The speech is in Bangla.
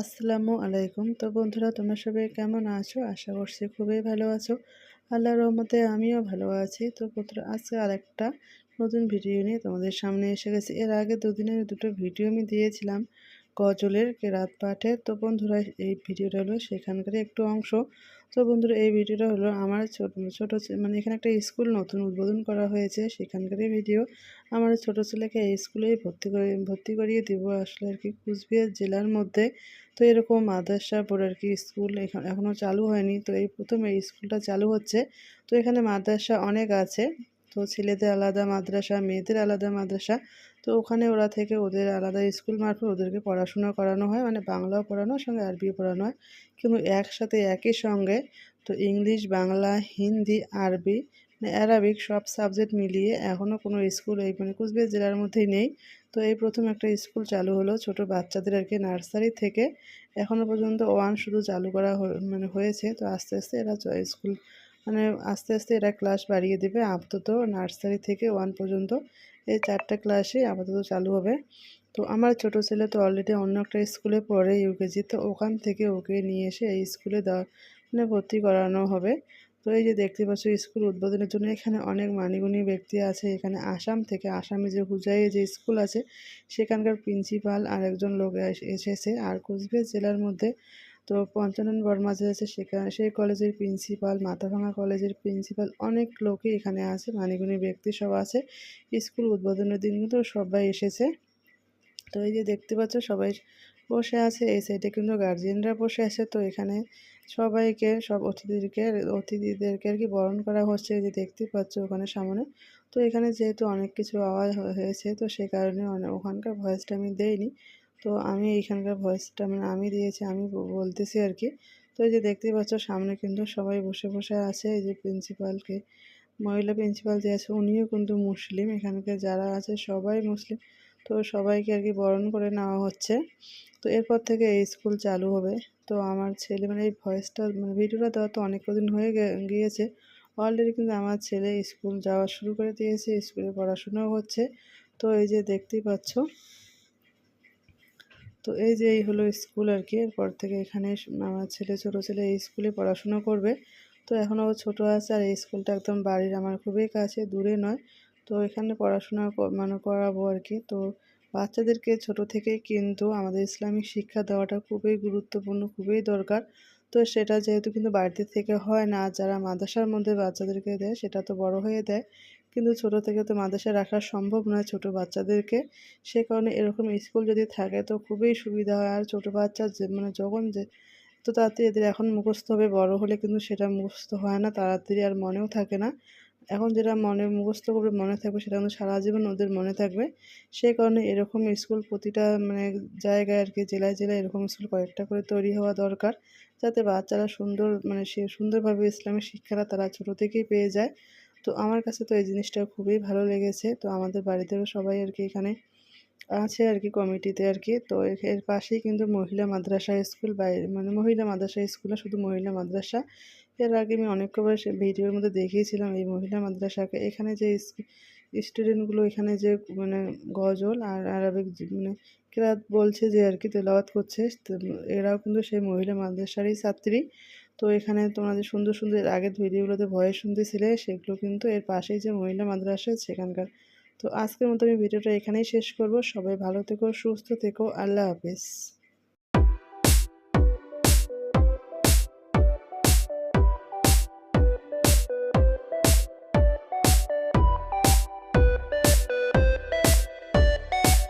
আসসালামু আলাইকুম। তো বন্ধুরা, তোমরা সবাই কেমন আছো? আশা করছি খুবই ভালো আছো। আল্লাহ রহমতে আমিও ভালো আছি। তো বন্ধুরা, আজকে আরেকটা নতুন ভিডিও নিয়ে তোমাদের সামনে এসে গেছি। এর আগে দুদিনের দুটো ভিডিও আমি দিয়েছিলাম। গজলের রাত পাঠে। তো বন্ধুরা, এই ভিডিওটা হলো সেখানকার একটু অংশ। তো বন্ধুরা, এই ভিডিওটা হলো আমার ছোট ছোট মানে এখানে একটা স্কুল নতুন উদ্বোধন করা হয়েছে সেখানকারই ভিডিও। আমার ছোট ছেলেকে এই স্কুলেই ভর্তি করে, ভর্তি করিয়ে দিব আসলে আর কি কুচবিহার জেলার মধ্যে। তো এরকম মাদ্রাসা বোর্ড আর কি স্কুল এখনও চালু হয়নি। তো এই প্রথম এই স্কুলটা চালু হচ্ছে। তো এখানে মাদ্রাসা অনেক আছে। তো ছেলেদের আলাদা মাদ্রাসা, মেয়েদের আলাদা মাদ্রাসা। তো ওখানে ওরা থেকে ওদের আলাদা স্কুল মারফত ওদেরকে পড়াশোনা করানো হয় মানে বাংলাও পড়ানো হয়, সঙ্গে আরবিও পড়ানো হয়। কিন্তু একসাথে একই সঙ্গে তো ইংলিশ, বাংলা, হিন্দি, আরবি মানে অ্যারাবিক সব সাবজেক্ট মিলিয়ে এখনও কোনো স্কুল এই মানে কুচবিহার জেলার মধ্যেই নেই। তো এই প্রথম একটা স্কুল চালু হলো ছোট বাচ্চাদের আর কি নার্সারি থেকে। এখনও পর্যন্ত ওয়ান শুধু চালু করা মানে হয়েছে, তো আস্তে আস্তে এরা স্কুল মানে আস্তে আস্তে এরা ক্লাস বাড়িয়ে দেবে। আপাতত নার্সারি থেকে ওয়ান পর্যন্ত এই চারটা ক্লাসই আপাতত চালু হবে। তো আমার ছোট ছেলে তো অলরেডি অন্য একটা স্কুলে পড়ে ইউকেজি তো ওখান থেকে ওকে নিয়ে এসে এই স্কুলে দেওয়া মানে ভর্তি করানো হবে। তো এই যে দেখতে পাচ্ছ স্কুল উদ্বোধনের জন্য এখানে অনেক মানিগুণী ব্যক্তি আছে। এখানে আসাম থেকে আসামে যে হুজাই যে স্কুল আছে, সেখানকার প্রিন্সিপাল আর একজন লোক এসেছে। আর কোচবিহার জেলার মধ্যে তো পঞ্চানন বর্মা যে আছে সেখানে, সেই কলেজের প্রিন্সিপাল মাথাভাঙা কলেজের প্রিন্সিপাল অনেক লোকই এখানে আছে মানিগুণী ব্যক্তি সব আছে, স্কুল উদ্বোধনের দিন কিন্তু সবাই এসেছে। তো এই যে দেখতে পাচ্ছ সবাই বসে আছে, এই সাইডে কিন্তু গার্জিয়ানরা বসে আছে, তো এখানে সবাইকে, সব অতিথিদেরকে অতিথিদেরকে আর কি বরণ করা হচ্ছে যে দেখতে পাচ্ছ ওখানে সামনে। তো এখানে যেহেতু অনেক কিছু আওয়াজ হয়েছে, তো সেই কারণে ওখানকার ভয়েসটা আমি দেইনি। তো আমি এইখানকার ভয়েসটা মানে আমি দিয়েছি, আমি বলতেছি আর কি তো এই যে দেখতেই পাচ্ছ, সামনে কিন্তু সবাই বসে বসে আছে। এই যে প্রিন্সিপালকে মহিলা প্রিন্সিপাল যে আছে, উনিও কিন্তু মুসলিম। এখানকার যারা আছে, সবাই মুসলিম। তো সবাইকে আর কি বরণ করে নেওয়া হচ্ছে। তো এরপর থেকে এই স্কুল চালু হবে। তো আমার ছেলে মানে এই ভয়েসটা মানে ভিডিওটা দেওয়া তো অনেক কদিন হয়ে গিয়েছে। অলরেডি কিন্তু আমার ছেলে স্কুল যাওয়া শুরু করে দিয়েছে, স্কুলে পড়াশোনাও হচ্ছে। তো এই যে দেখতেই পাচ্ছ তো এই যে এই হলো স্কুল আর কি এরপর থেকে এখানে আমার ছেলে, ছোট ছেলে এই স্কুলে পড়াশোনা করবে। তো এখনও ছোটো আছে আর এই স্কুলটা একদম বাড়ির, আমার খুবই কাছে, দূরে নয়। তো এখানে পড়াশোনা মানে করাবো আর কি তো বাচ্চাদেরকে ছোট থেকেই কিন্তু আমাদের ইসলামিক শিক্ষা দেওয়াটা খুবই গুরুত্বপূর্ণ, খুবই দরকার। তো সেটা যেহেতু কিন্তু বাড়িতে থেকে হয় না যারা মাদ্রাসার মধ্যে বাচ্চাদেরকে দেয়, সেটা তো বড় হয়ে দেয়। কিন্তু ছোট থেকে তো মাদ্রাসায় রাখা সম্ভব নয় ছোট বাচ্চাদেরকে। সে কারণে এরকম স্কুল যদি থাকে তো খুবই সুবিধা হয়। আর ছোটো বাচ্চা যে মানে যখন যে, তো তাড়াতাড়ি এদের এখন মুখস্থ হবে। বড় হলে কিন্তু সেটা মুখস্থ হয় না, তাড়াতাড়ি আর মনেও থাকে না। এখন যেটা মনে, মুখস্থ করবে, মনে থাকবে সেটা কিন্তু সারা জীবন ওদের মনে থাকবে। সেই কারণে এরকম স্কুল প্রতিটা মানে জায়গায় আর কি, জেলায় জেলায় এরকম স্কুল কয়েকটা করে তৈরি হওয়া দরকার। যাতে বাচ্চারা সুন্দর মানে সে সুন্দরভাবে ইসলামের শিক্ষাটা তারা ছোটো থেকেই পেয়ে যায়। তো আমার কাছে তো এই জিনিসটা খুবই ভালো লেগেছে। তো আমাদের বাড়িতেও সবাই আর কি এখানে আছে আর কি কমিটিতে আর কি। তো এর পাশেই কিন্তু মহিলা মাদ্রাসা স্কুল বাইরে মানে মহিলা মাদ্রাসা স্কুলে শুধু মহিলা মাদ্রাসা। এর আগে আমি অনেক কবার ভিডিওর মধ্যে দেখিয়েছিলাম এই মহিলা মাদ্রাসাকে। এখানে যে স্টুডেন্টগুলো এখানে যে মানে গজল আর আরবিক মানে কেরাত বলছে যে আর কি তেলাওয়াত করছে এরাও কিন্তু সেই মহিলা মাদ্রাসারই ছাত্রী। তো এখানে তোমরা যে সুন্দর সুন্দর আগের ভিডিওগুলোতে ভয়ে শুনতেছিলে, সেগুলো কিন্তু এর পাশেই যে মহিলা মাদ্রাসা সেখানকার। তো আজকের মতো আমি ভিডিওটা এখানেই শেষ করব। সবাই ভালো থেকো, সুস্থ থেকো, আল্লাহ হাফেজ।